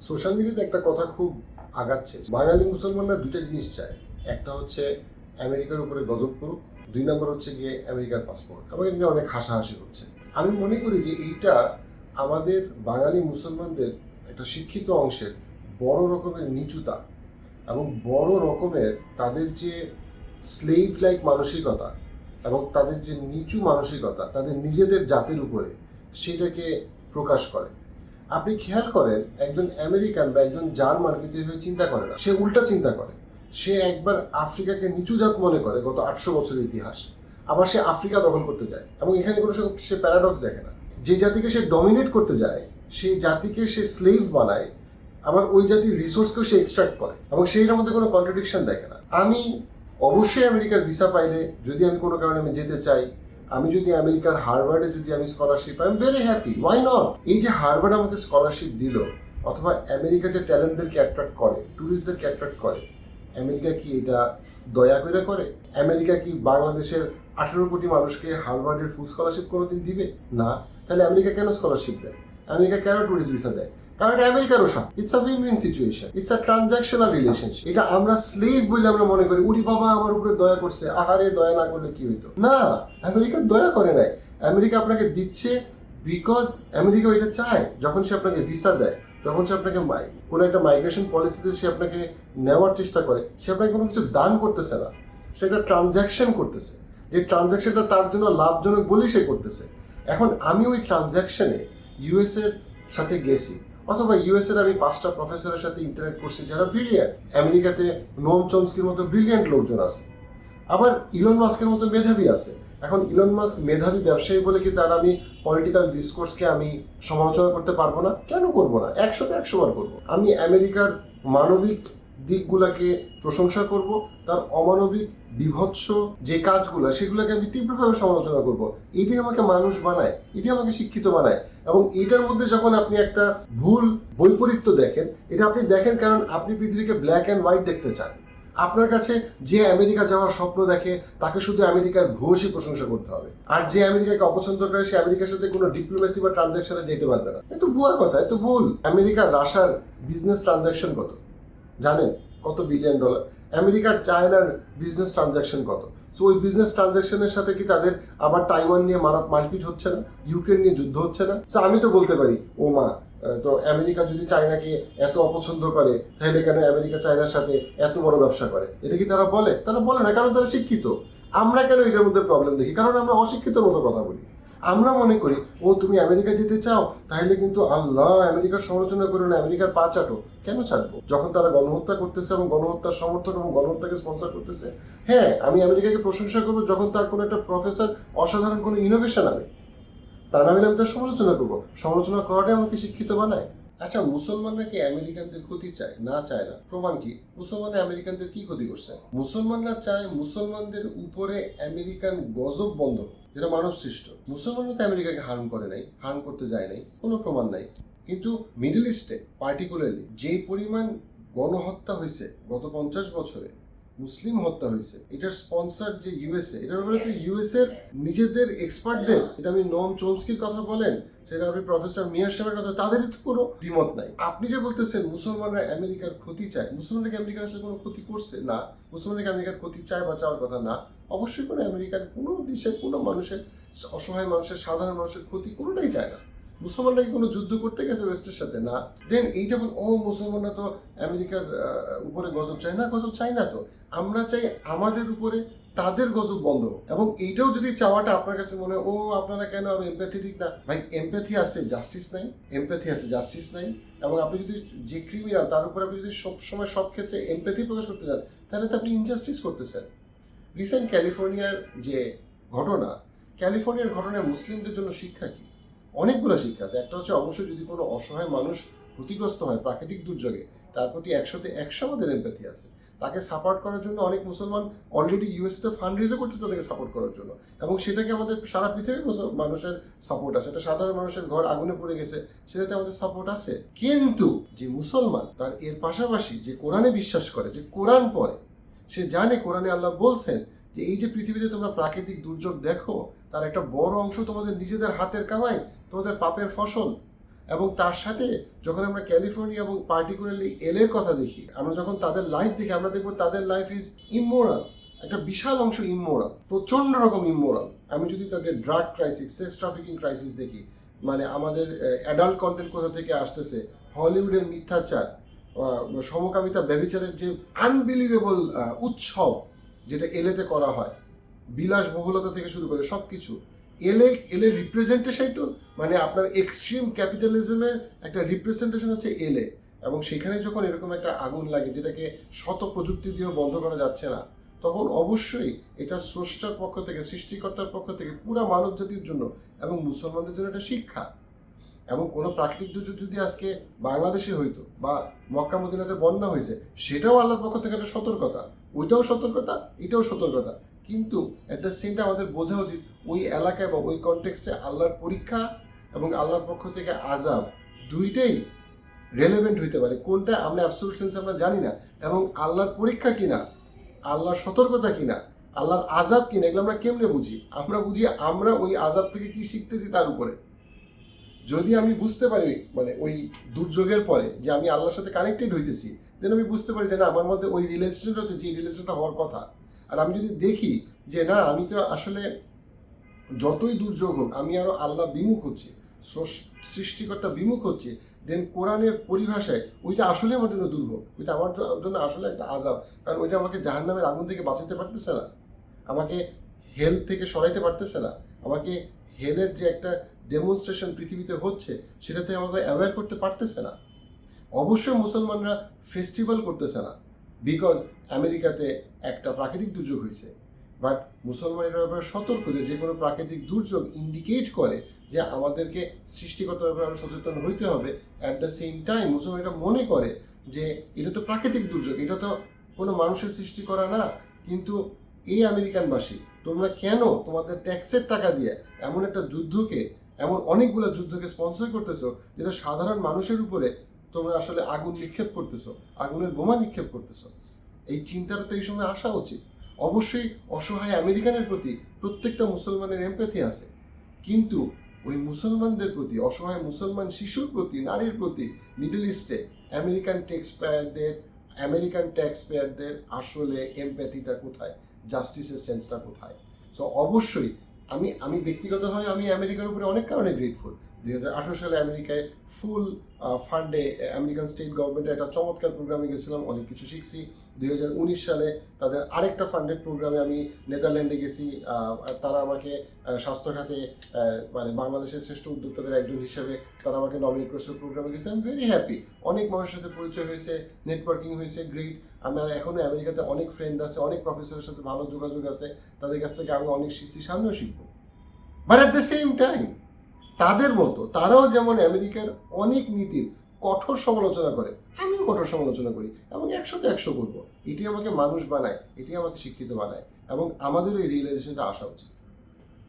Social মিডিয়াতে একটা কথা খুব আগাচ্ছে। বাঙালি মুসলমানরা দুইটা জিনিস চায়। একটা হচ্ছে আমেরিকার উপরে গজব করুক, দুই নম্বর হচ্ছে গিয়ে আমেরিকার পাসপোর্ট। আমাকে নিয়ে অনেক হাসাহাসি হচ্ছে। আমি মনে করি যে এইটা আমাদের বাঙালি মুসলমানদের একটা শিক্ষিত অংশের বড় রকমের নিচুতা এবং বড় রকমের তাদের যে স্লেভ লাইক মানসিকতা এবং তাদের যে নিচু মানসিকতা, তাদের নিজেদের জাতির উপরে সেটাকে প্রকাশ করে। আপনি খেয়াল করেন, একজন আমেরিকান বা একজন জার্মান কিন্তু এভাবে চিন্তা করে না। সে উল্টা চিন্তা করে। সে একবার আফ্রিকাকে নিচু জাত মনে করে, গত আটশো বছরের ইতিহাস। আবার সে আফ্রিকা দখল করতে যায়। এবং এখানে কোনো সে- প্যারাডক্স দেখে না। যে জাতিকে সে ডমিনেট করতে যায়, সেই জাতিকে সে স্লেভ বানায়, আবার ওই জাতির রিসোর্সকেও সে এক্সট্রাক্ট করে। এবং সেইটার মধ্যে কোনো কন্ট্রাডিকশন দেখে না। আমি অবশ্যই আমেরিকার ভিসা পাইলে, যদি আমি কোনো কারণে আমি যেতে চাই আমি যদি আমেরিকার হার্ভার্ডে যদি আমি scholarship I am very happy why not এই যে হার্ভার্ড আমাকে স্কলারশিপ দিল, অথবা আমেরিকা যে ট্যালেন্টদেরকে অ্যাট্রাক্ট করে ট্যুরিস্টদেরকে অ্যাট্রাক্ট করে, আমেরিকা কি এটা দয়া করে করে? আমেরিকা কি বাংলাদেশের আঠেরো কোটি মানুষকে হার্ভার্ডের ফুল স্কলারশিপ কোনোদিন দিবে? না। তাহলে আমেরিকা কেন স্কলারশিপ দেয়? আমেরিকা কেন ট্যুরিস্ট ভিসা দেয়? কারণ এটা আমেরিকারও সাথে it's a win win situation it's a transactional relationship এটা আমরা স্লেভ বলে আমরা মনে করি। উরি বাবা আমার উপরে দয়া করছে। আহারে, দয়া না করলে কি হইতো? না, আমেরিকা দয়া করে নাই। আমেরিকা আপনাকে দিচ্ছে বিকজ আমেরিকা এটা চায়। যখন সে আপনাকে ভিসা দেয় যখন সে আপনাকে কোনো একটা মাইগ্রেশন পলিসিতে সে আপনাকে নেওয়ার চেষ্টা করে। সে আপনাকে কোনো কিছু দান করতেছে না। সেটা ট্রানজ্যাকশন করতেছে। যে ট্রানজ্যাকশনটা তার জন্য লাভজনক বলেই সে করতেছে। এখন আমি ওই ট্রানজ্যাকশনে ইউএস এর সাথে গেছি। অথবা ইউএস এর আমি পাঁচটা প্রফেসরের সাথে ইন্টারেক্ট করছি যারা ব্রিলিয়ান্ট আমেরিকাতে নোম চমস্কির মতো ব্রিলিয়ান্ট লোকজন আছে। আবার ইলন মাস্কের মতো মেধাবী আছে। এখন ইলন মাস্ক মেধাবী ব্যবসায়ী বলে কি তার আমি পলিটিক্যাল ডিসকোর্সকে আমি সমালোচনা করতে পারব না? কেন করব না? একশোতে একশো বার করব। আমি আমেরিকার মানবিক দিকগুলোকে প্রশংসা করব, তার অমানবিক, বিভৎস যে কাজগুলো, সেগুলোকে আমি তীব্রভাবে সমালোচনা করব। এটাই আমাকে মানুষ বানায়, এটাই আমাকে শিক্ষিত বানায়। এবং এটার মধ্যে যখন আপনি একটা ভুল বৈপরীত্য দেখেন, এটা আপনি দেখেন কারণ আপনি পৃথিবীকে ব্ল্যাক অ্যান্ড হোয়াইট দেখতে চান। আপনার কাছে যে আমেরিকা যাওয়ার স্বপ্ন দেখে, তাকে শুধু আমেরিকার ভূয়সী প্রশংসা করতে হবে। আর যে আমেরিকাকে অপছন্দ করে, সে আমেরিকার সাথে কোনো ডিপ্লোমেসি বা ট্রানজাকশনে যেতে পারবে না। এ তো ভুয়া কথা, এ তো ভুল। আমেরিকার রাশার বিজনেস ট্রানজাকশন কত? জানেন কত বিলিয়ন ডলার আমেরিকার চায়নার বিজনেস ট্রানজাকশন কত? সো ওই বিজনেস ট্রানজাকশনের সাথে কি তাদের আবার তাইওয়ান নিয়ে মারা, মারপিট হচ্ছে না? ইউক্রেন নিয়ে যুদ্ধ হচ্ছে না? তো আমি তো বলতে পারি, ও মা তো আমেরিকা যদি চায়নাকে এত অপছন্দ করে, তাহলে কেন আমেরিকা চায়নার সাথে এত বড় ব্যবসা করে? এটা কি তারা বলে? তারা বলে না, কারণ তারা শিক্ষিত। আমরা কেন এটার মধ্যে প্রবলেম দেখি? কারণ আমরা অশিক্ষিত মতো কথা বলি। আমরা মনে করি, ও, তুমি আমেরিকা যেতে চাও, তাহলে কিন্তু আল্লাহ আমেরিকার সমালোচনা করো না, আমেরিকার পা চাটো। কেন ছাড়বো? যখন তারা গণহত্যা করতেছে এবং গণহত্যার সমর্থক এবং গণহত্যাকে স্পন্সর করতেছে হ্যাঁ আমি আমেরিকাকে প্রশংসা করব যখন তার কোনো একটা প্রফেসর অসাধারণ কোনো ইনোভেশন আনে। তা না হলে আমি তার সমালোচনা করব। সমালোচনা করাটাই আমাকে শিক্ষিত বানায়। আচ্ছা মুসলমানরা কি আমেরিকানদের ক্ষতি চায়? না চায় না। প্রমাণ কি? মুসলমানরা আমেরিকানদের কি ক্ষতি করছে? মুসলমানরা চায় মুসলমানদের উপরে আমেরিকান গজব বন্ধ যেটা মানব সৃষ্ট। মুসলমানরা তো আমেরিকাকে হার্ম করে নাই হার্ম করতে যায় নাই, কোনো প্রমাণ নাই। কিন্তু মিডল ইস্টে পার্টিকুলারলি যে পরিমাণ গণহত্যা হয়েছে গত পঞ্চাশ বছরে, মুসলিম হত্যা হয়েছে, এটার স্পন্সর যে ইউএসএ এটার ব্যাপারে তো ইউএস এর নিজেদের এক্সপার্টদের এটা আমি নোম চোমস্কির কথা বলেন, সেটা আপনি প্রফেসর মিয়ার সাহেবের কথা, তাদের তো কোনো দ্বিমত নাই। আপনি যে বলতেছেন মুসলমানরা আমেরিকার ক্ষতি চায়, মুসলমানরা কি আমেরিকার আসলে কোনো ক্ষতি করছে? না, মুসলমানরা আমেরিকার ক্ষতি চায় বা চাওয়ার কথা? না। অবশ্যই করে আমেরিকার কোনো দেশের, কোনো মানুষের, অসহায় মানুষের, সাধারণ মানুষের ক্ষতি কোনোটাই চায় না। মুসলমানরা কি কোনো যুদ্ধ করতে গেছে ওয়েস্টের সাথে? না। দেন এইটা বল ও মুসলমানরা তো আমেরিকার উপরে গজব চায় না, গজব চায় না তো। আমরা চাই আমাদের উপরে তাদের গজব বন্ধ এবং এইটাও যদি চাওয়াটা আপনার কাছে মনে ও, আপনারা কেন আমি এমপ্যাথেটিক না? ভাই এমপ্যাথি আছে জাস্টিস নাই। এমপ্যাথি আছে জাস্টিস নাই। এবং আপনি যদি যে ক্রিমিনাল তার উপর আপনি যদি সবসময় সব ক্ষেত্রে এমপ্যাথি প্রকাশ করতে চান, তাহলে তো আপনি ইনজাস্টিস করতেছেন। রিসেন্ট ক্যালিফোর্নিয়ার যে ঘটনা ক্যালিফোর্নিয়ার ঘটনায় মুসলিমদের জন্য শিক্ষা কি? অনেকগুলো শিক্ষা আছে। একটা হচ্ছে অবশ্যই যদি কোনো অসহায় মানুষ ক্ষতিগ্রস্ত হয় প্রাকৃতিক দুর্যোগে, তার প্রতি একশোতে একশো আমাদের এমপ্যাথি আছে। তাকে সাপোর্ট করার জন্য অনেক মুসলমান অলরেডি ইউএসতে ফান্ড রেজও করতেছে তাদেরকে সাপোর্ট করার জন্য। এবং সেটাকে আমাদের সারা পৃথিবীর মানুষের সাপোর্ট আছে। এটা সাধারণ মানুষের ঘর আগুনে পড়ে গেছে, সেটাতে আমাদের সাপোর্ট আছে। কিন্তু যে মুসলমান, তার এর পাশাপাশি যে কোরআনে বিশ্বাস করে, যে কোরআন পড়ে সে জানে কোরআনে আল্লাহ বলছেন যে এই যে পৃথিবীতে তোমরা প্রাকৃতিক দুর্যোগ দেখো, তার একটা বড় অংশ তোমাদের নিজেদের হাতের কামাই, তোমাদের পাপের ফসল। এবং তার সাথে যখন আমরা ক্যালিফোর্নিয়া এবং পার্টিকুলারলি এলের কথা দেখি, আমরা যখন তাদের লাইফ দেখি, আমরা দেখব তাদের লাইফ ইজ ইমোরাল একটা বিশাল অংশ ইমোরাল প্রচণ্ড রকম ইমোরাল আমি যদি তাদের drug crisis sex trafficking crisis দেখি মানে আমাদের অ্যাডাল্ট কন্টেন্ট কোথা থেকে আসতেছে? হলিউডের মিথ্যাচার সমকামিতা ব্যভিচারের যে আনবিলিভেবল উৎসব যেটা এলেতে করা হয়, বিলাসবহুলতা থেকে শুরু করে সব কিছু এলে এলে রিপ্রেজেন্টেশন তো মানে আপনার এক্সট্রিম ক্যাপিটালিজমের একটা রিপ্রেজেন্টেশন হচ্ছে এলে। এবং সেখানে যখন এরকম একটা আগুন লাগে যেটাকে শত প্রযুক্তি দিয়েও বন্ধ করা যাচ্ছে না, তখন অবশ্যই এটা স্রষ্টার পক্ষ থেকে, সৃষ্টিকর্তার পক্ষ থেকে পুরা মানব জাতির জন্য এবং মুসলমানদের জন্য একটা শিক্ষা। এবং কোনো প্রাকৃতিক দুর্যোগ যদি আজকে বাংলাদেশে হইতো বা মক্কা মদিনাতে বন্যা হয়েছে, সেটাও আল্লাহর পক্ষ থেকে একটা সতর্কতা। ওইটাও সতর্কতা, এটাও সতর্কতা। কিন্তু অ্যাট দ্য সেম টাইম আমাদের বোঝা উচিত ওই এলাকায় বা ওই কনটেক্সটে আল্লাহর পরীক্ষা এবং আল্লাহর পক্ষ থেকে আজাব দুইটাই রেলেভেন্ট হইতে পারে। কোনটা আমরা অ্যাবসোলুট সেন্স আমরা জানি না। এবং আল্লাহর পরীক্ষা কিনা, আল্লাহর সতর্কতা কিনা, আল্লাহর আজাব কিনা, এগুলো আমরা কেমনে বুঝি? আমরা বুঝি আমরা ওই আজাব থেকে কি শিখতেছি তার উপরে। যদি আমি বুঝতে পারি মানে ওই দুর্যোগের পরে যে আমি আল্লাহর সাথে কানেক্টেড হইতেছি দেন আমি বুঝতে পারি যে না, আমার মধ্যে ওই রিলেশনটা হচ্ছে, যে রিলেশনটা হওয়ার কথা। আর আমি যদি দেখি যে না, আমি তো আসলে যতই দুর্যোগ হোক, আমি আরও আল্লাহ বিমুখ হচ্ছি সৃষ্টিকর্তা বিমুখ হচ্ছে দেন কোরআনের পরিভাষায় ওইটা আসলে আমার জন্য দুর্ভোগ। ওইটা আমার জন্য আসলে একটা আজাব কারণ ওইটা আমাকে জাহান্নামের আগুন থেকে বাঁচাতে পারতেছে না। আমাকে হেলথ থেকে সরাইতে পারতেছে না। আমাকে হেলের যে একটা ডেমনস্ট্রেশন পৃথিবীতে হচ্ছে, সেটাতে আমাকে অ্যাওয়্যার করতে পারতেছে না। অবশ্যই মুসলমানরা ফেস্টিভ্যাল করতেছে না বিকজ আমেরিকাতে একটা প্রাকৃতিক দুর্যোগ হয়েছে। বাট মুসলমানের ব্যাপারে সতর্ক যে যে কোনো প্রাকৃতিক দুর্যোগ ইন্ডিকেট করে যে, আমাদেরকে সৃষ্টিকর্তার ব্যাপারে আরও সচেতন হইতে হবে। অ্যাট দ্য সেম টাইম মুসলমান এটা মনে করে যে, এটা তো প্রাকৃতিক দুর্যোগ, এটা তো কোনো মানুষের সৃষ্টি করা না। কিন্তু এই আমেরিকানবাসী, তোমরা কেন তোমাদের ট্যাক্সের টাকা দিয়ে এমন একটা যুদ্ধকে এমন অনেকগুলো যুদ্ধকে স্পন্সর করতেছো যেটা সাধারণ মানুষের উপরে তোমরা আসলে আগুন নিক্ষেপ করতেছো, আগুনের বোমা নিক্ষেপ করতেছো। এই চিন্তাটা তো এই সময় আসা উচিত। অবশ্যই অসহায় আমেরিকানের প্রতি প্রত্যেকটা মুসলমানের এমপ্যাথি আছে। কিন্তু ওই মুসলমানদের প্রতি, অসহায় মুসলমান শিশুর প্রতি, নারীর প্রতি মিডল ইস্টে আমেরিকান ট্যাক্স পেয়ারদের আমেরিকান ট্যাক্স পেয়ারদের আসলে এমপ্যাথিটা কোথায়? জাস্টিসের সেন্সটা কোথায়? সো অবশ্যই আমি আমি ব্যক্তিগতভাবে আমি আমেরিকার উপরে অনেক কারণে গ্রেটফুল দুই হাজার আঠারো সালে আমেরিকায় ফুল ফান্ডে আমেরিকান স্টেট গভর্নমেন্টের একটা চমৎকার প্রোগ্রামে গেছিলাম, অনেক কিছু শিখছি। দুই হাজার উনিশ সালে তাদের আরেকটা ফান্ডেড প্রোগ্রামে আমি নেদারল্যান্ডে গেছি তারা আমাকে স্বাস্থ্য খাতে মানে বাংলাদেশের শ্রেষ্ঠ উদ্যোক্তাদের একজন হিসেবে তারা আমাকে নমিনেট করেছে প্রোগ্রামে গেছে। আমি ভেরি হ্যাপি অনেক মানুষের সাথে পরিচয় হয়েছে নেটওয়ার্কিং হয়েছে গ্রেট আমার এখনও আমেরিকাতে অনেক ফ্রেন্ড আছে, অনেক প্রফেসরের সাথে ভালো যোগাযোগ আছে, তাদের কাছ থেকে আমি অনেক শিখছি, সামনেও শিখব। But at the same time তাদের মতো, তারাও যেমন আমেরিকার অনেক নীতির কঠোর সমালোচনা করে, আমিও কঠোর সমালোচনা করি এবং একশোতে একশো করব। এটি আমাকে মানুষ বানায়, এটি আমাকে শিক্ষিত বানায় এবং আমাদেরও এই রিয়েলাইজেশনটা আসা উচিত।